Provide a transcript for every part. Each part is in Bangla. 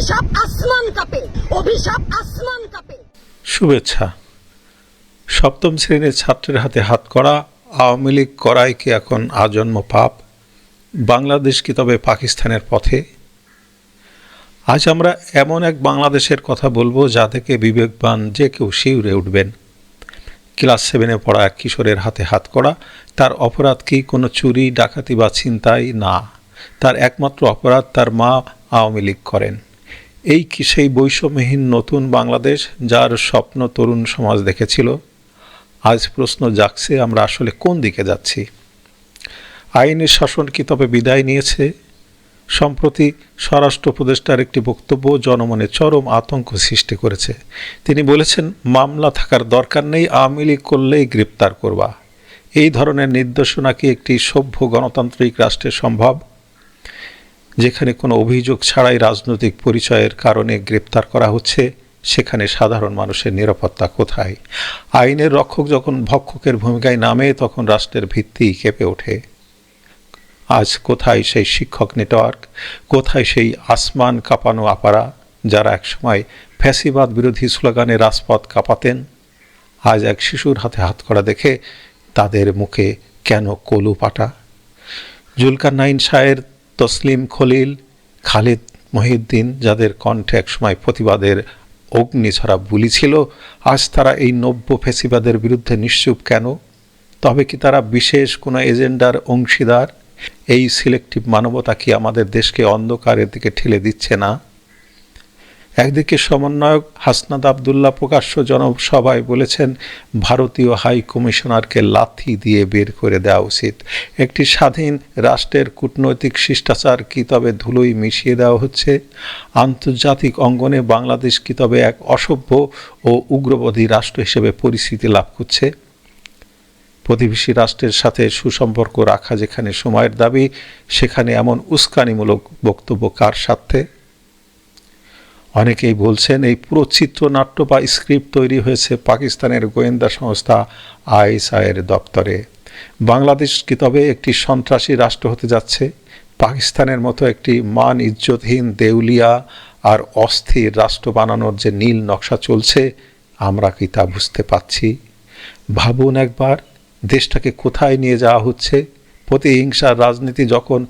সব আসমান কাঁপে। শুভেচ্ছা। সপ্তম শ্রেণির ছাত্রের হাতে হাত করা, আওয়ামী লীগ করাই কি এখন আজন্ম পাপ? বাংলাদেশ কি তবে পাকিস্তানের পথে? আজ আমরা এমন এক বাংলাদেশের কথা বলব যা থেকে বিবেকবান যে কেউ শিউরে উঠবেন। ক্লাস সেভেনে পড়া এক কিশোরের হাতে হাত করা, তার অপরাধ কি কোনো চুরি, ডাকাতি বা ছিনতাই? না। তার একমাত্র অপরাধ তার মা আওয়ামী লীগ করেন। এই কি সেই বৈষম্যহীন নতুন বাংলাদেশ যার স্বপ্ন তরুণ সমাজ দেখেছিল? আজ প্রশ্ন জাগছে, আমরা আসলে কোন দিকে যাচ্ছি? আইনের শাসন কি তবে বিদায় নিয়েছে? সম্প্রতি স্বরাষ্ট্র উপদেষ্টার একটি বক্তব্য জনমনে চরম আতঙ্ক সৃষ্টি করেছে। তিনি বলেছেন, মামলা থাকার দরকার নেই, আওয়ামী লীগ করলেই গ্রেপ্তার করবা। এই ধরনের নির্দেশনা কি একটি সভ্য গণতান্ত্রিক রাষ্ট্রে সম্ভব? যেখানে কোনো অভিযোগ ছাড়াই রাজনৈতিক পরিচয়ের কারণে গ্রেপ্তার করা হচ্ছে, সেখানে সাধারণ মানুষের নিরাপত্তা কোথায়? আইনের রক্ষক যখন ভক্ষকের ভূমিকায় নামে, তখন রাষ্ট্রের ভিত্তি কেঁপে ওঠে। আজ কোথায় সেই শিক্ষক নেটওয়ার্ক? কোথায় সেই আসমান কাঁপানো আপারা, যারা একসময় ফ্যাসিবাদ বিরোধী স্লোগানে রাজপথ কাঁপাতেন? আজ এক শিশুর হাতে হাত করা দেখে তাদের মুখে কেন কলু পাটা? জুলকার নাইন শায়ের তসলিম খলিল, খালিদ মহিউদ্দিন, যাদের কণ্ঠে একসময় প্রতিবাদের অগ্নিছড়া বুলি ছিল, আজ তারা এই নব্য ফেসিবাদের বিরুদ্ধে নিশ্চুপ কেন? তবে কি তারা বিশেষ কোনো এজেন্ডার অংশীদার? এই সিলেক্টিভ মানবতা কি আমাদের দেশকে অন্ধকারের দিকে ঠেলে দিচ্ছে না? একদিকে সমন্বয়ক হাসনাদ আবদুল্লাহ প্রকাশ্য জনসভায় বলেছেন, ভারতীয় হাই কমিশনারকে লাথি দিয়ে বের করে দেওয়া উচিত। একটি স্বাধীন রাষ্ট্রের কূটনৈতিক শিষ্টাচার কি তবে ধুলোই মিশিয়ে দেওয়া হচ্ছে? আন্তর্জাতিক অঙ্গনে বাংলাদেশ কি তবে এক অসভ্য ও উগ্রবাদী রাষ্ট্র হিসেবে পরিস্থিতি লাভ করছে? প্রতিবেশী রাষ্ট্রের সাথে সুসম্পর্ক রাখা যেখানে সময়ের দাবি, সেখানে এমন উস্কানিমূলক বক্তব্য কার স্বার্থে? অনেকেই বলছেন এই পুরো চিত্রনাট্য বা স্ক্রিপ্ট তৈরি হয়েছে পাকিস্তানের গোয়েন্দা সংস্থা আইএসআইয়ের দপ্তরে। বাংলাদেশ কি তবে একটি সন্ত্রাসী রাষ্ট্র হতে যাচ্ছে? পাকিস্তানের মতো একটি মান ইজ্জতহীন দেউলিয়া আর অস্থির রাষ্ট্র বানানোর যে নীল নকশা চলছে, আমরা কি তা বুঝতে পাচ্ছি ভাবুন একবার, দেশটাকে কোথায় নিয়ে যাওয়া হচ্ছে? প্রতিহিংসার রাজনীতি যখন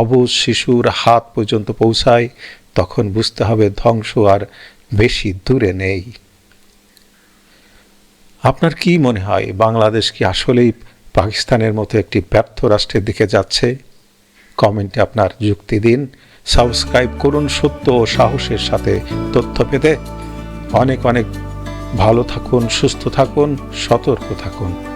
অবুজ শিশুর হাত পর্যন্ত পৌঁছায় তখন বুঝতে হবে ধ্বংস আর বেশি দূরে নেই। আপনার কি মনে হয়, বাংলাদেশ কি আসলেই পাকিস্তানের মতো একটি ব্যর্থ রাষ্ট্রের দিকে যাচ্ছে? কমেন্টে আপনার যুক্তি দিন। সাবস্ক্রাইব করুন সত্য ও সাহসের সাথে তথ্য পেতে। অনেক অনেক ভালো থাকুন, সুস্থ থাকুন, সতর্ক থাকুন।